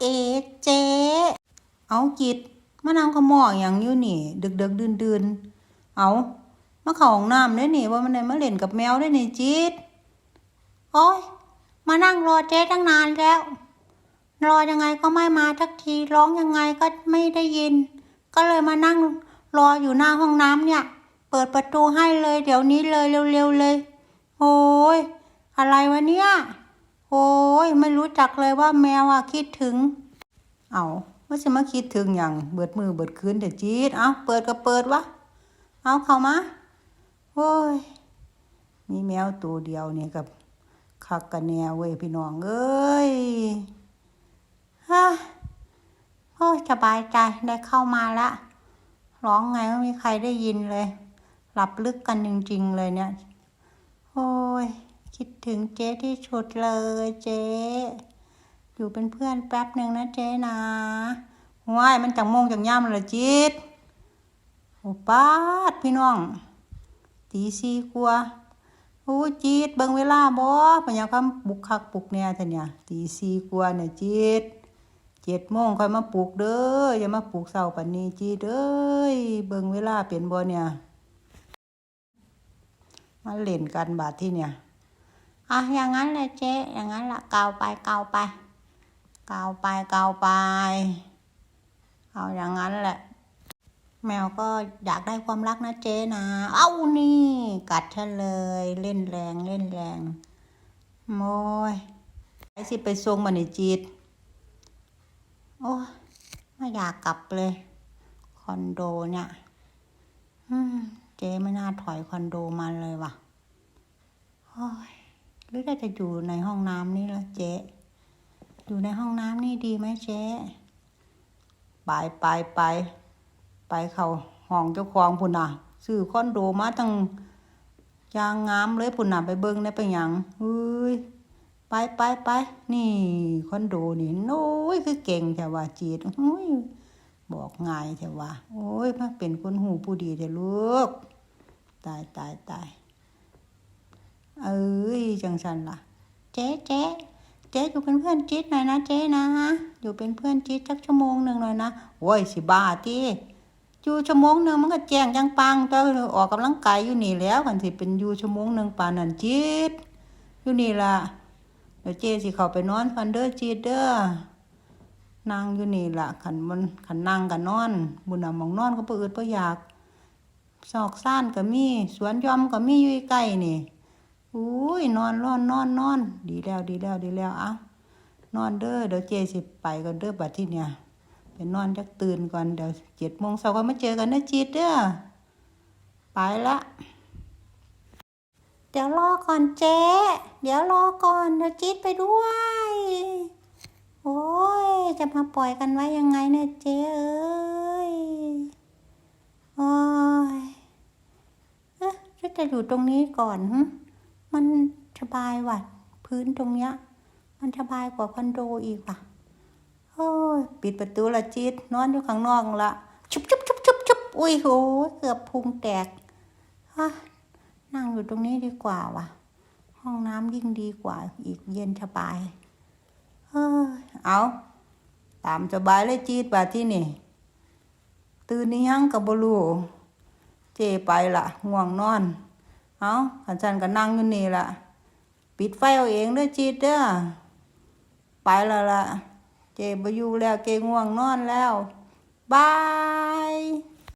เอเจ๊เอาจิตมานั่งขมออย่างอยู่นี่ ดึกดึกดื่นดื่นเอามาเข้าห้องน้ำได้นี่ว่ามันได้มาเล่นกับแมวได้นี่จิตโอ้ยมานั่งรอเจ๊ตั้งนานแล้ว รอยังไงก็ไม่มาทักทีร้องยังไงก็ไม่ได้ยิน ก็เลยมานั่งรออยู่หน้าห้องน้ำเนี่ย เปิดประตูให้เลย เดี๋ยวนี้เลยเร็วๆเลย โอ้ยอะไรวะเนี่ย โอ้ยไม่รู้จักเลยว่าแมวอะคิดถึง เอาว่าจะมาคิดถึงอย่างเบิดมือเบิดคืนแต่จี๊ดเอาเปิดก็เปิดวะเอาเข้ามาโอ้ยมีแมวตัวเดียวเนี่ยกับคักกันแนวเว้ยพี่น้องเอ้ยฮ่าโอ้สบายใจได้เข้ามาละร้องไงไม่มีใครได้ยินเลย หลับลึกกันจริงๆเลยเนี่ย โอ้ย คิดถึงเจ๊ที่สุดเลยเจ๊อยู่เป็นเพื่อนแป๊บหนึ่งนะเจ๊นะว้ายมันจังโมงจังย่ำเลยจิตโอ้ป้าดพี่น้อง ตีสี่กว่าโอ้จิตเบิ่งเวลาบ่พยายาคำปลุกคักปลุกแน่ท่านเนี่ยตีสี่กว่าเนี่ยจิตเจ็ดโมงค่อยมาปลุกเด้ออย่ามาปลุกเช้าปานนี้จิตเอ้ยเบิ่งเวลาเปลี่ยนบ่เนี่ยมาเล่นกันบาดที่เนี่ย อะอย่างนั้นเลยเจ๊อย่างนั้นละเกาไปเกาไป เกาไปเกาไปเอาอย่างนั้นแหละ แมวก็อยากได้ความรักนะเจ๊นะ เอ้านี่ กัดฉันเลย เล่นแรงเล่นแรงโมยไอ้สิไปส่งมันในจีดโอ้ไม่อยากกลับเลย คอนโดเนี่ยอืมเจ๊ไม่น่าถอยคอนโดมาเลยว่ะโอ้ย หรือเราจะอยู่ในห้องน้ำนี่ละเจ๊ อยู่ในห้องน้ำนี่ดีไหมเจ๊ไปไปไปไปเขาห้องเจ้าของพุ่นน่ะซื้อคอนโดมาตั้งยางงามเลยพุ่นน่ะไปเบิ้งได้ไปหยังเฮ้ยไปไปไปนี่คอนโดนี่โน้ยคือเก่งแต่ว่าจีดโอ้ยบอกง่ายแต่ว่า โอ้ยมาเป็นคนหูผู้ดีแต่ลูกตายตายตายเอ้ย จังสันล่ะ เจ๊เจ๊เจ๊อยู่เป็นเพื่อนจิ๊ดหน่อยนะเจ๊นะ อยู่เป็นเพื่อนจิ๊ดสักชั่วโมงหนึ่งหน่อยนะโว้ยสิบ้าตีอยู่ชั่วโมงหนึ่งมันก็แจ้งจังปังตัวออกกำลังกายอยู่นี่แล้วกันสิเป็นอยู่ชั่วโมงหนึ่งป่านนั่นจิ๊ดอยู่นี่ล่ะเดี๋ยวเจ๊สิเข้าไปนอนพันเด้อจิ๊ดเด้อนั่งอยู่นี่ล่ะขันมันขันนั่งกันนอน บุญน่ะมองนอนก็เปิดบ่อยาก ซอกซ่านก็มีสวนยอมก็มีอยู่ใกล้นี่ อุ้ยนอนร้อนนอนนอนดีแล้วดีแล้วดีแล้วเอ้านอนเด้อเดี๋ยวเจสิไปก่อนเด้อบัดที่เนี่ยไปนอนจักตื่นก่อนเดี๋ยวเจ็ดโมงเช้าก็มาเจอกันนะจีดเด้อไปละเดี๋ยวรอก่อนเจ๊ เดี๋ยวรอก่อนเดี๋ยวจีดไปด้วย โอ้ย จะมาปล่อยกันไว้ยังไงเนี่ยเจ๊เอ้ย โอ้ย เอ๊ะจะอยู่ตรงนี้ก่อนหึ มันสบายว่ะ พื้นตรงเนี้ย มันสบายกว่าคอนโดอีกว่ะโอ้ยปิดประตูละจิตนอนอยู่ข้างนอกละชุบชุบชุบชุบชุบอุ้ยโหเกือบพุงแตกฮะนั่งอยู่ตรงนี้ดีกว่าว่ะ ห้องน้ำยิ่งดีกว่า อีกเย็นสบายเฮ้ยเอาตามสบายเลยจีดบาที่นี่ ตื่นนี่ยังกับบลูเจไปละง่วงนอน เอาขันฉันก็นั่งอยู่นี่ละปิดไฟเอาเองเด้อจีดเด้อไปแล้วล่ะเจบอยู่แล้วเจง่วงนอนแล้วบาย